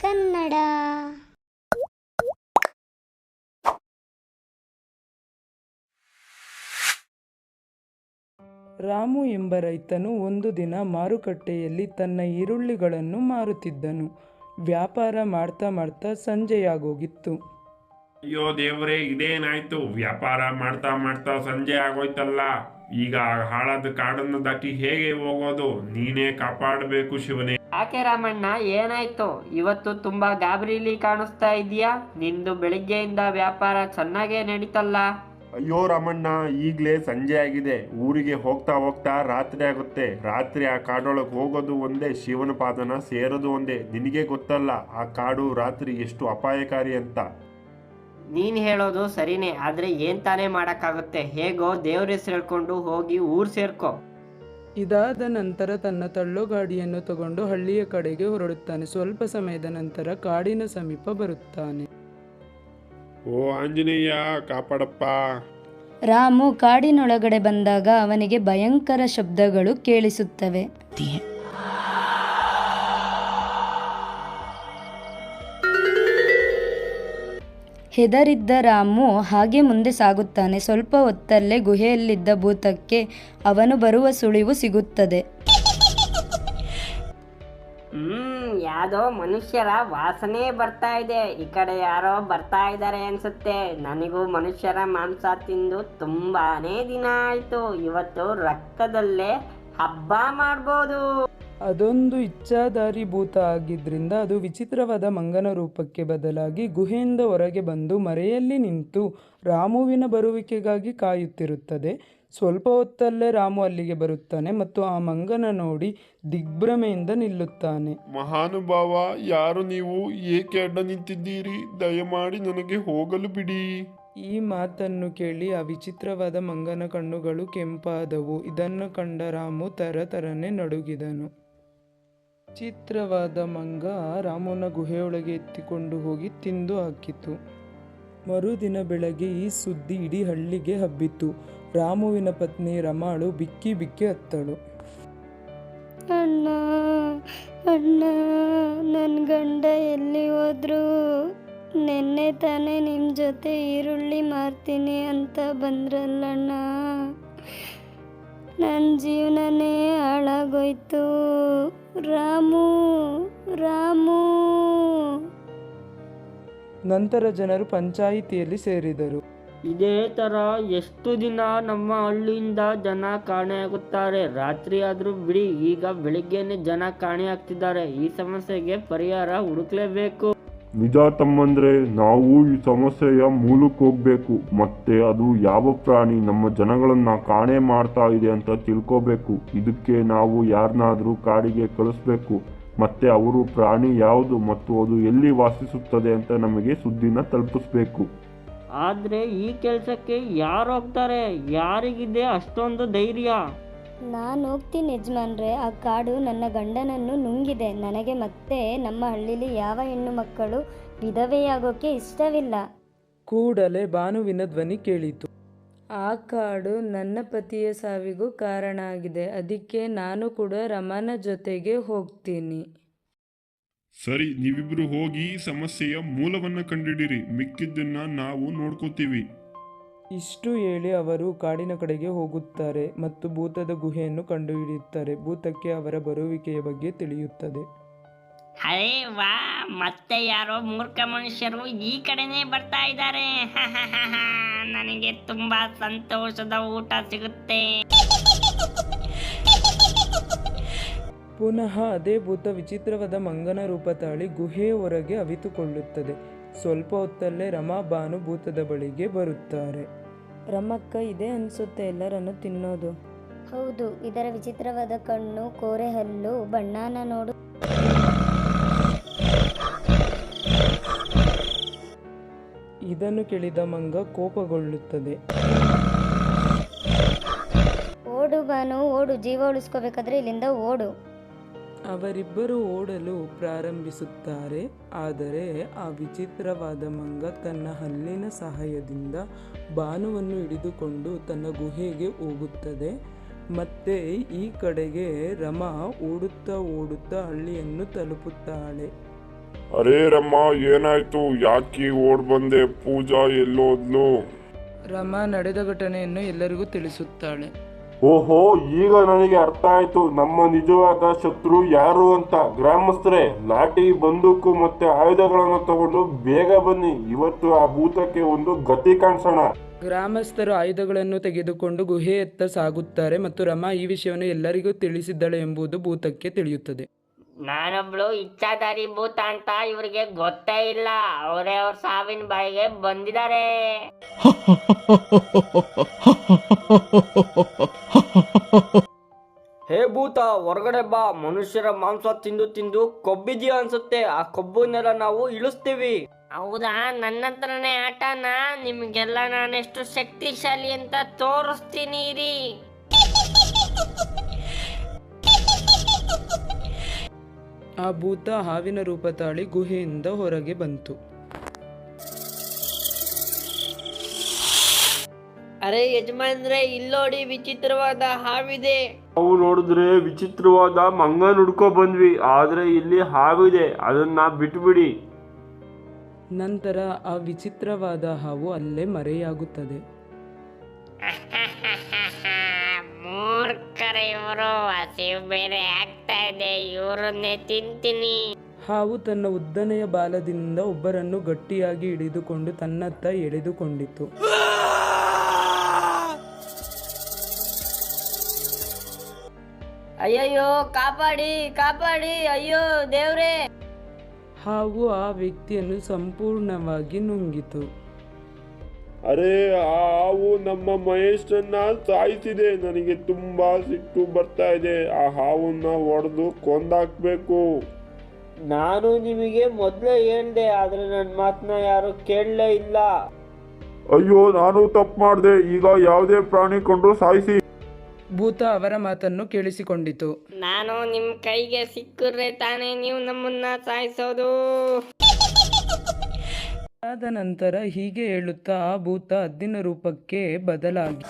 ಕನ್ನಡ. ರಾಮು ಎಂಬ ರೈತನು ಒಂದು ದಿನ ಮಾರುಕಟ್ಟೆಯಲ್ಲಿ ತನ್ನ ಈರುಳ್ಳಿಗಳನ್ನು ಮಾರುತ್ತಿದ್ದನು. ವ್ಯಾಪಾರ ಮಾಡ್ತಾ ಮಾಡ್ತಾ ಸಂಜೆಯಾಗೋಗಿತ್ತು. ಅಯ್ಯೋ ದೇವರೇ ಇದೇನಾಯ್ತು? ವ್ಯಾಪಾರ ಮಾಡ್ತಾ ಮಾಡ್ತಾ ಸಂಜೆ ಆಗೋಯ್ತಲ್ಲ. ಈಗ ಆ ಹಾಳಾದ ಕಾಡನ್ನು ದಾಟಿ ಹೇಗೆ ಹೋಗೋದು? ನೀನೇ ಕಾಪಾಡಬೇಕು ಶಿವನೇ. ಯಾಕೆ ರಾಮಣ್ಣ ಏನಾಯ್ತು? ಇವತ್ತು ತುಂಬಾ ಗಾಬರಿಲಿ ಕಾಣಿಸ್ತಾ ಇದೀಯಾ ನಿಂದು ಬೆಳಿಗ್ಗೆಯಿಂದ ವ್ಯಾಪಾರ ಚೆನ್ನಾಗೇ ನಡೀತಲ್ಲ? ಅಯ್ಯೋ ರಾಮಣ್ಣ ಈಗಲೇ ಸಂಜೆ ಆಗಿದೆ. ಊರಿಗೆ ಹೋಗ್ತಾ ಹೋಗ್ತಾ ರಾತ್ರಿ ಆಗುತ್ತೆ. ರಾತ್ರಿ ಆ ಕಾಡೊಳಗೆ ಹೋಗೋದು ಒಂದೇ ಶಿವನ ಪಾದನ ಸೇರೋದು ಒಂದೇ. ನಿನಗೆ ಗೊತ್ತಲ್ಲ ಆ ಕಾಡು ರಾತ್ರಿ ಎಷ್ಟು ಅಪಾಯಕಾರಿ ಅಂತ. ನೀನು ಹೇಳೋದು ಸರಿನೇ ಆದ್ರೆ ಏನ್ ತಾನೇ ಮಾಡೋಕ್ಕಾಗುತ್ತೆ? ಹೇಗೋ ದೇವ್ರ ಹೆಸರು ಹೇಳ್ಕೊಂಡು ಹೋಗಿ ಊರ್ ಸೇರ್ಕೋ. ಇದಾದ ನಂತರ ತನ್ನ ತಳ್ಳುಗಾಡಿಯನ್ನು ತಗೊಂಡು ಹಳ್ಳಿಯ ಕಡೆಗೆ ಹೊರಡುತ್ತಾನೆ. ಸ್ವಲ್ಪ ಸಮಯದ ನಂತರ ಕಾಡಿನ ಸಮೀಪ ಬರುತ್ತಾನೆ. ಓ ಆಂಜನೇಯ ಕಾಪಾಡಪ್ಪ. ರಾಮು ಕಾಡಿನೊಳಗಡೆ ಬಂದಾಗ ಅವನಿಗೆ ಭಯಂಕರ ಶಬ್ದಗಳು ಕೇಳಿಸುತ್ತವೆ. ಹೆದರಿದ್ದ ರಾಮು ಹಾಗೆ ಮುಂದೆ ಸಾಗುತ್ತಾನೆ. ಸ್ವಲ್ಪ ಹೊತ್ತಲ್ಲೇ ಗುಹೆಯಲ್ಲಿದ್ದ ಭೂತಕ್ಕೆ ಅವನು ಬರುವ ಸುಳಿವು ಸಿಗುತ್ತದೆ. ಹ್ಮ್ ಯಾವುದೋ ಮನುಷ್ಯರ ವಾಸನೆ ಬರ್ತಾ ಇದೆ. ಈ ಕಡೆ ಯಾರೋ ಬರ್ತಾ ಇದ್ದಾರೆ ಅನ್ಸುತ್ತೆ. ನನಗೂ ಮನುಷ್ಯರ ಮಾಂಸ ತಿಂದು ತುಂಬಾನೇ ದಿನ ಆಯ್ತು. ಇವತ್ತು ರಕ್ತದಲ್ಲೇ ಹಬ್ಬ ಮಾಡ್ಬೋದು. ಅದೊಂದು ಇಚ್ಛಾದಾರಿಭೂತ ಭೂತ ಆಗಿದ್ರಿಂದ ಅದು ವಿಚಿತ್ರವಾದ ಮಂಗನ ರೂಪಕ್ಕೆ ಬದಲಾಗಿ ಗುಹೆಯಿಂದ ಹೊರಗೆ ಬಂದು ಮರೆಯಲ್ಲಿ ನಿಂತು ರಾಮುವಿನ ಬರುವಿಕೆಗಾಗಿ ಕಾಯುತ್ತಿರುತ್ತದೆ. ಸ್ವಲ್ಪ ಹೊತ್ತಲ್ಲೇ ರಾಮು ಅಲ್ಲಿಗೆ ಬರುತ್ತಾನೆ ಮತ್ತು ಆ ಮಂಗನ ನೋಡಿ ದಿಗ್ಭ್ರಮೆಯಿಂದ ನಿಲ್ಲುತ್ತಾನೆ. ಮಹಾನುಭಾವ ಯಾರು ನೀವು? ಏಕೆ ಅಡ್ಡ ನಿಂತಿದ್ದೀರಿ? ದಯಮಾಡಿ ನನಗೆ ಹೋಗಲು ಬಿಡಿ. ಈ ಮಾತನ್ನು ಕೇಳಿ ಆ ವಿಚಿತ್ರವಾದ ಮಂಗನ ಕಣ್ಣುಗಳು ಕೆಂಪಾದವು. ಇದನ್ನು ಕಂಡ ರಾಮು ತರತರನೆ ನಡುಗಿದನು. ವಿಚಿತ್ರವಾದ ಮಂಗ ರಾಮನ ಗುಹೆಯೊಳಗೆ ಎತ್ತಿಕೊಂಡು ಹೋಗಿ ತಿಂದು ಹಾಕಿತು. ಮರುದಿನ ಬೆಳಗ್ಗೆ ಈ ಸುದ್ದಿ ಇಡೀ ಹಳ್ಳಿಗೆ ಹಬ್ಬಿತು. ರಾಮುವಿನ ಪತ್ನಿ ರಮಾಳು ಬಿಕ್ಕಿ ಬಿಕ್ಕಿ ಅತ್ತಳು ಅಣ್ಣ ಅಣ್ಣ ನನ್ನ ಗಂಡ ಎಲ್ಲಿ ಹೋದ್ರು? ನಿನ್ನೆ ತಾನೇ ನಿಮ್ಮ ಜೊತೆ ಈರುಳ್ಳಿ ಮಾರ್ತೀನಿ ಅಂತ ಬಂದ್ರಲ್ಲಣ್ಣ? ನನ್ನ ಜೀವನನೇ ಹಾಳಾಗೋಯ್ತು. ರಾಮು ರಾಮು. ನಂತರ ಜನರು ಪಂಚಾಯಿತಿಯಲ್ಲಿ ಸೇರಿದರು. ಇದೇ ತರ ಎಷ್ಟು ದಿನ ನಮ್ಮ ಹಳ್ಳಿಯಿಂದ ಜನ ಕಾಣೆಯಾಗುತ್ತಾರೆ? ರಾತ್ರಿ ಆದ್ರೂ ಬಿಡಿ ಈಗ ಬೆಳಿಗ್ಗೆನೆ ಜನ ಕಾಣೆಯಾಗ್ತಿದ್ದಾರೆ. ಈ ಸಮಸ್ಯೆಗೆ ಪರಿಹಾರ ಹುಡುಕ್ಲೇಬೇಕು. ನಿಜ ತಮ್ಮಂದ್ರೆ, ನಾವು ಈ ಸಮಸ್ಯೆಯ ಮೂಲಕ್ಕೆ ಹೋಗ್ಬೇಕು. ಮತ್ತೆ ಅದು ಯಾವ ಪ್ರಾಣಿ ನಮ್ಮ ಜನಗಳನ್ನ ಕಾಣೆ ಮಾಡ್ತಾ ಇದೆ ಅಂತ ತಿಳ್ಕೋಬೇಕು. ಇದಕ್ಕೆ ನಾವು ಯಾರನ್ನಾದ್ರೂ ಕಾಡಿಗೆ ಕಳಿಸ್ಬೇಕು. ಮತ್ತೆ ಅವರು ಪ್ರಾಣಿ ಯಾವುದು ಮತ್ತು ಅದು ಎಲ್ಲಿ ವಾಸಿಸುತ್ತದೆ ಅಂತ ನಮಗೆ ಸುದ್ದಿನ ತಲುಪಿಸ್ಬೇಕು. ಆದ್ರೆ ಈ ಕೆಲಸಕ್ಕೆ ಯಾರು ಹೋಗ್ತಾರೆ? ಯಾರಿಗಿದೆ ಅಷ್ಟೊಂದು ಧೈರ್ಯ? ನಾನು ಹೋಗ್ತೀನಿ ಯಜಮಾನ್ರೆ ಆ ಕಾಡು ನನ್ನ ಗಂಡನನ್ನು ನುಂಗಿದೆ. ನನಗೆ ಮತ್ತೆ ನಮ್ಮ ಹಳ್ಳಿಲಿ ಯಾವ ಹೆಣ್ಣು ಮಕ್ಕಳು ವಿಧವೆಯಾಗೋಕೆ ಇಷ್ಟವಿಲ್ಲ. ಕೂಡಲೇ ಭಾನುವಿನ ಧ್ವನಿ ಕೇಳಿತು. ಆ ಕಾಡು ನನ್ನ ಪತಿಯ ಸಾವಿಗೂ ಕಾರಣ ಆಗಿದೆ. ಅದಕ್ಕೆ ನಾನು ಕೂಡ ರಮನ ಜೊತೆಗೆ ಹೋಗ್ತೀನಿ. ಸರಿ ನೀವಿಬ್ರು ಹೋಗಿ ಸಮಸ್ಯೆಯ ಮೂಲವನ್ನ ಕಂಡಿಡಿರಿ. ಮಿಕ್ಕಿದ್ದನ್ನ ನಾವು ನೋಡ್ಕೋತೀವಿ. ಇಷ್ಟು ಹೇಳಿ ಅವರು ಕಾಡಿನ ಕಡೆಗೆ ಹೋಗುತ್ತಾರೆ ಮತ್ತು ಭೂತದ ಗುಹೆಯನ್ನು ಕಂಡುಹಿಡಿಯುತ್ತಾರೆ. ಭೂತಕ್ಕೆ ಅವರ ಬರುವಿಕೆಯ ಬಗ್ಗೆ ತಿಳಿಯುತ್ತದೆ. ಅರೇ ವಾ ಮತ್ತೆ ಯಾರೋ ಮೂರ್ಖ ಮನುಷ್ಯರು ಈ ಕಡೆನೇ ಬರ್ತಾ ಇದ್ದಾರೆ. ನನಗೆ ತುಂಬಾ ಸಂತೋಷದ ಊಟ ಸಿಗುತ್ತೆ. ಪುನಃ ಅದೇ ಭೂತ ವಿಚಿತ್ರವಾದ ಮಂಗನ ರೂಪ ತಾಳಿ ಗುಹೆಯ ಹೊರಗೆ ಅವಿತುಕೊಳ್ಳುತ್ತದೆ. ಸ್ವಲ್ಪ ಹೊತ್ತಲ್ಲೇ ರಮಾ ಬಾನು ಭೂತದ ಬಳಿಗೆ ಬರುತ್ತಾರೆ. ರಮಕ್ಕ ಇದೆ ಅನಿಸುತ್ತೆ ಎಲ್ಲರನ್ನು ತಿನ್ನೋದು. ಹೌದು ಇದರ ವಿಚಿತ್ರವಾದ ಕಣ್ಣು ಕೋರೆ ಹಲ್ಲು ಬಣ್ಣನ ನೋಡು. ಇದನ್ನು ಕೇಳಿದ ಮಂಗ ಕೋಪಗೊಳ್ಳುತ್ತದೆ. ಓಡು ಬಾನು ಓಡು ಜೀವ ಉಳಿಸ್ಕೋಬೇಕಾದ್ರೆ ಇಲ್ಲಿಂದ ಓಡು. ಅವರಿಬ್ಬರು ಓಡಲು ಪ್ರಾರಂಭಿಸುತ್ತಾರೆ ಆದರೆ ಆ ವಿಚಿತ್ರವಾದ ಮಂಗ ತನ್ನ ಹಲ್ಲಿನ ಸಹಾಯದಿಂದ ಬಾನುವನ್ನು ಹಿಡಿದುಕೊಂಡು ತನ್ನ ಗುಹೆಗೆ ಹೋಗುತ್ತದೆ. ಮತ್ತೆ ಈ ಕಡೆಗೆ ರಮಾ ಓಡುತ್ತಾ ಓಡುತ್ತಾ ಹಳ್ಳಿಯನ್ನು ತಲುಪುತ್ತಾಳೆ. ಅರೇ ರಮ್ಮ ಏನಾಯ್ತು? ಯಾಕೆ ಓಡ್ ಬಂದೆ ಪೂಜಾ ಎಲ್ಲೋದ್ಲು? ರಮಾ ನಡೆದ ಘಟನೆಯನ್ನು ಎಲ್ಲರಿಗೂ ತಿಳಿಸುತ್ತಾಳೆ. ಓಹೋ, ಈಗ ನನಗೆ ಅರ್ಥ ಆಯ್ತು ನಮ್ಮ ನಿಜವಾದ ಶತ್ರು ಯಾರು ಅಂತ. ಗ್ರಾಮಸ್ಥರೇ ಲಾಠಿ ಬಂದೂಕು ಮತ್ತೆ ಆಯುಧಗಳನ್ನು ತಗೊಂಡು ಬೇಗ ಬನ್ನಿ. ಇವತ್ತು ಆ ಭೂತಕ್ಕೆ ಒಂದು ಗತಿ ಕಾಣಿಸೋಣ. ಗ್ರಾಮಸ್ಥರು ಆಯುಧಗಳನ್ನು ತೆಗೆದುಕೊಂಡು ಗುಹೆಯತ್ತ ಸಾಗುತ್ತಾರೆ ಮತ್ತು ರಮಾ ಈ ವಿಷಯವನ್ನು ಎಲ್ಲರಿಗೂ ತಿಳಿಸಿದ್ದಳೆ ಎಂಬುದು ಭೂತಕ್ಕೆ ತಿಳಿಯುತ್ತದೆ. ನಾನೊಬ್ಳು ಇಚ್ಛಾಧಾರಿ ಭೂತ ಅಂತ ಇವ್ರಿಗೆ ಗೊತ್ತೇ ಇಲ್ಲ. ಅವರೇ ಅವ್ರ ಸಾವಿನ ಬಾಯಿಗೆ ಬಂದಿದ್ದಾರೆ ಹೇ ಭೂತ ಹೊರಗಡೆ ಬಾ. ಮನುಷ್ಯರ ಮಾಂಸ ತಿಂದು ತಿಂದು ಕೊಬ್ಬಿದೀಯ ಅನ್ಸುತ್ತೆ. ಆ ಕೊಬ್ಬನ್ನೆಲ್ಲ ನಾವು ಇಳಿಸ್ತೀವಿ. ಹೌದಾ? ನನ್ನ ಹತ್ರನೇ ಆಟನ? ನಿಮ್ಗೆಲ್ಲ ನಾನೆಷ್ಟು ಶಕ್ತಿಶಾಲಿ ಅಂತ ತೋರಿಸ್ತೀನಿ ರೀ ಆ ಭೂತ ಹಾವಿನ ರೂಪ ತಾಳಿ ಗುಹೆಯಿಂದ ಹೊರಗೆ ಬಂತು. ಅರೆ ಯಜಮಾನ್ರೆ ಇಲ್ಲೋಡಿ ವಿಚಿತ್ರವಾದ ಹಾವಿದೆ. ನಾವು ನೋಡಿದ್ರೆ ವಿಚಿತ್ರವಾದ ಮಂಗ ನುಡ್ಕೊ ಬಂದ್ವಿ ಆದ್ರೆ ಇಲ್ಲಿ ಹಾವಿದೆ ಅದನ್ನ ಬಿಟ್ಬಿಡಿ. ನಂತರ ಆ ವಿಚಿತ್ರವಾದ ಹಾವು ಅಲ್ಲೇ ಮರೆಯಾಗುತ್ತದೆ. ಮೂರ್ಖರ ಇವರು ಹಸಿವು ಬೇರೆ ಆಗ್ತಾ ಇದೆ ಇವರನ್ನೇ ತಿಂತೀನಿ. ಹಾವು ತನ್ನ ಉದ್ದನೆಯ ಬಾಲದಿಂದ ಒಬ್ಬರನ್ನು ಗಟ್ಟಿಯಾಗಿ ಹಿಡಿದುಕೊಂಡು ತನ್ನತ್ತ ಎಳೆದುಕೊಂಡಿತು. ಅಯ್ಯಯ್ಯೋ ಕಾಪಾಡಿ ಕಾಪಾಡಿ ಅಯ್ಯೋ ದೇವ್ರೆ. ಹಾಗೂ ಆ ವ್ಯಕ್ತಿಯನ್ನು ಸಂಪೂರ್ಣವಾಗಿ ನುಂಗಿತು. ಅರೆ ಆ ಹಾವು ನಮ್ಮ ಮಹೇಶನ್ನ ಸಾಯಿಸಿದೆ. ನನಗೆ ತುಂಬಾ ಸಿಟ್ಟು ಬರ್ತಾ ಇದೆ. ಆ ಹಾವನ್ನ ಹೊಡೆದು ಕೊಂದಾಕ್ಬೇಕು. ನಾನು ನಿಮಗೆ ಮೊದಲೇ ಹೇಳ್ದೆ ಆದ್ರೆ ನನ್ನ ಮಾತನ್ನ ಯಾರು ಕೇಳಲೇ ಇಲ್ಲ. ಅಯ್ಯೋ ನಾನು ತಪ್ಪು ಮಾಡಿದೆ. ಈಗ ಯಾವುದೇ ಪ್ರಾಣಿ ಕೊಂಡ್ರು ಸಾಯಿಸಿ. ಭೂತ ಅವರ ಮಾತನ್ನು ಕೇಳಿಸಿಕೊಂಡಿತು. ನಾನು ನಿಮ್ಮ ಕೈಗೆ ಸಿಕ್ಕರೆ ತಾನೇ ನೀವು ನಮ್ಮನ್ನ ಸಾಯಿಸೋದು. ಅದಾದ ನಂತರ ಹೀಗೆ ಹೇಳುತ್ತಾ ಆ ಭೂತ ಹದ್ದಿನ ರೂಪಕ್ಕೆ ಬದಲಾಗಿ.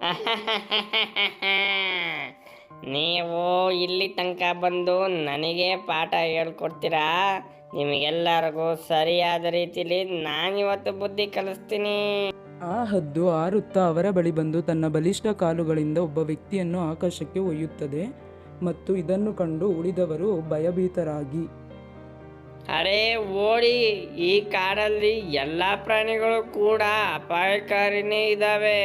ನೀವು ಇಲ್ಲಿ ತನಕ ಬಂದು ನನಗೆ ಪಾಠ ಹೇಳ್ಕೊಡ್ತೀರಾ? ನಿಮಗೆಲ್ಲರಿಗೂ ಸರಿಯಾದ ರೀತಿಲಿ ನಾನಿವತ್ತು ಬುದ್ಧಿ ಕಲಿಸ್ತೀನಿ. ಆ ಹದ್ದು ಆರುತ್ತಾ ಅವರ ಬಳಿ ಬಂದು ತನ್ನ ಬಲಿಷ್ಠ ಕಾಲುಗಳಿಂದ ಒಬ್ಬ ವ್ಯಕ್ತಿಯನ್ನು ಆಕಾಶಕ್ಕೆ ಒಯ್ಯುತ್ತದೆ. ಮತ್ತು ಇದನ್ನು ಕಂಡು ಉಳಿದವರು ಭಯಭೀತರಾಗಿ. ಅರೆ ಓಡಿ ಈ ಕಾಡಲ್ಲಿ ಎಲ್ಲ ಪ್ರಾಣಿಗಳು ಕೂಡ ಅಪಾಯಕಾರಿನೇ ಇದ್ದಾವೆ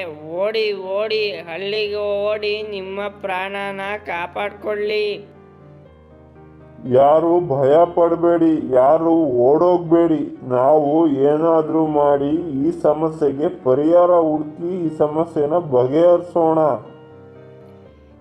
ಓಡಿ ಓಡಿ ಹಳ್ಳಿಗೆ ಓಡಿ ನಿಮ್ಮ ಪ್ರಾಣನ ಕಾಪಾಡ್ಕೊಳ್ಳಿ. ಯಾರು ಭಯ ಪಡಬೇಡಿ ಯಾರು ಓಡೋಗ್ಬೇಡಿ. ನಾವು ಏನಾದರೂ ಮಾಡಿ ಈ ಸಮಸ್ಯೆಗೆ ಪರಿಹಾರ ಹುಡುಕಿ ಈ ಸಮಸ್ಯೆನ ಬಗೆಹರಿಸೋಣ.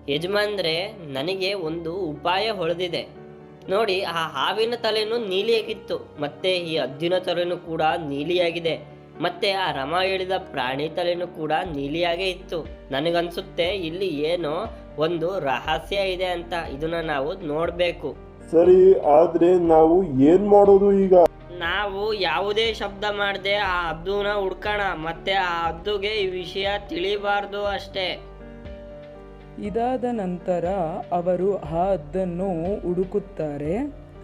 ಯಜಮಾನ್ರೆ ನನಗೆ ಒಂದು ಉಪಾಯ ಹೊಳೆದಿದೆ. ನೋಡಿ ಆ ಹಾವಿನ ತಲೆನೂ ನೀಲಿಯಾಗಿತ್ತು ಮತ್ತೆ ಈ ಹದ್ದಿನ ತಲೆನೂ ಕೂಡ ನೀಲಿಯಾಗಿದೆ ಮತ್ತೆ ಆ ರಮ ಹೇಳಿದ ಪ್ರಾಣಿ ತಲೆನೂ ಕೂಡ ನೀಲಿಯಾಗೇ ಇತ್ತು. ನನಗನ್ಸುತ್ತೆ ಇಲ್ಲಿ ಏನೋ ಒಂದು ರಹಸ್ಯ ಇದೆ ಅಂತ ಇದನ್ನ ನಾವು ನೋಡ್ಬೇಕು. ಸರಿ ಆದ್ರೆ ನಾವು ಏನ್ ಮಾಡೋದು ಈಗ? ನಾವು ಯಾವುದೇ ಶಬ್ದ ಮಾಡದೆ ಆ ಹದ್ದುನ ಹುಡ್ಕೋಣ ಮತ್ತೆ ಆ ಹದ್ದುಗೆ ಈ ವಿಷಯ ತಿಳಿಬಾರ್ದು ಅಷ್ಟೇ. ಇದಾದ ನಂತರ ಅವರು ಆ ಹದ್ದನ್ನು ಹುಡುಕುತ್ತಾರೆ.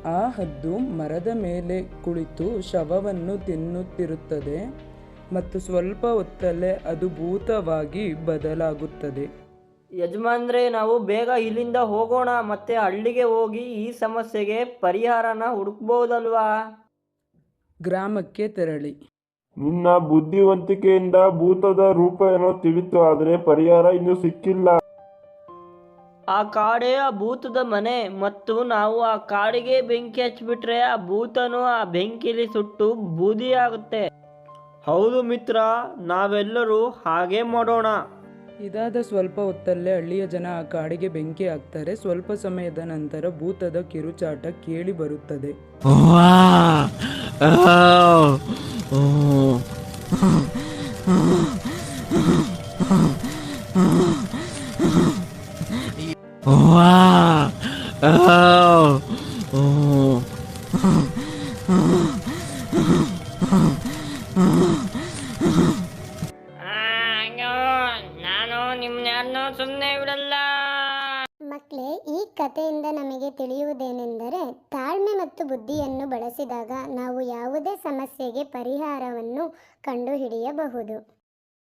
ಆ ಹದ್ದು ಮರದ ಮೇಲೆ ಕುಳಿತು ಶವವನ್ನು ತಿನ್ನುತ್ತಿರುತ್ತದೆ ಮತ್ತು ಸ್ವಲ್ಪ ಹೊತ್ತಲ್ಲೇ ಅದು ಭೂತವಾಗಿ ಬದಲಾಗುತ್ತದೆ. ಯಜಮಾನ್ರೆ ನಾವು ಬೇಗ ಇಲ್ಲಿಂದ ಹೋಗೋಣ ಮತ್ತೆ ಹಳ್ಳಿಗೆ ಹೋಗಿ ಈ ಸಮಸ್ಯೆಗೆ ಪರಿಹಾರನ ಹುಡುಕ್ಬೋದಲ್ವಾ? ಗ್ರಾಮಕ್ಕೆ ತೆರಳಿ. ನಿನ್ನ ಬುದ್ಧಿವಂತಿಕೆಯಿಂದ ಭೂತದ ರೂಪ ಏನೋ ತಿಳಿತು ಆದರೆ ಪರಿಹಾರ ಇನ್ನೂ ಸಿಕ್ಕಿಲ್ಲ. ಆ ಕಾಡೇ ಆ ಭೂತದ ಮನೆ. ಮತ್ತು ನಾವು ಆ ಕಾಡಿಗೆ ಬೆಂಕಿ ಹಚ್ಚಿಬಿಟ್ರೆ ಆ ಭೂತನು ಆ ಬೆಂಕಿಲಿ ಸುಟ್ಟು ಬೂದಿ ಆಗುತ್ತೆ. ಹೌದು ಮಿತ್ರ ನಾವೆಲ್ಲರೂ ಹಾಗೆ ಮಾಡೋಣ. ಇದಾದ ಸ್ವಲ್ಪ ಹೊತ್ತಲ್ಲೇ ಹಳ್ಳಿಯ ಜನ ಆ ಕಾಡಿಗೆ ಬೆಂಕಿ ಹಾಕ್ತಾರೆ. ಸ್ವಲ್ಪ ಸಮಯದ ನಂತರ ಭೂತದ ಕಿರುಚಾಟ ಕೇಳಿ ಬರುತ್ತದೆ. ನಾನು ನಿಮ್ನ ಯಾರನ್ನೂ ಸುಮ್ಮನೆ ಮಕ್ಕಳೇ, ಈ ಕಥೆಯಿಂದ ನಮಗೆ ತಿಳಿಯುವುದೇನೆಂದರೆ, ತಾಳ್ಮೆ ಮತ್ತು ಬುದ್ಧಿಯನ್ನು ಬಳಸಿದಾಗ ನಾವು ಯಾವುದೇ ಸಮಸ್ಯೆಗೆ ಪರಿಹಾರವನ್ನು ಕಂಡುಹಿಡಿಯಬಹುದು.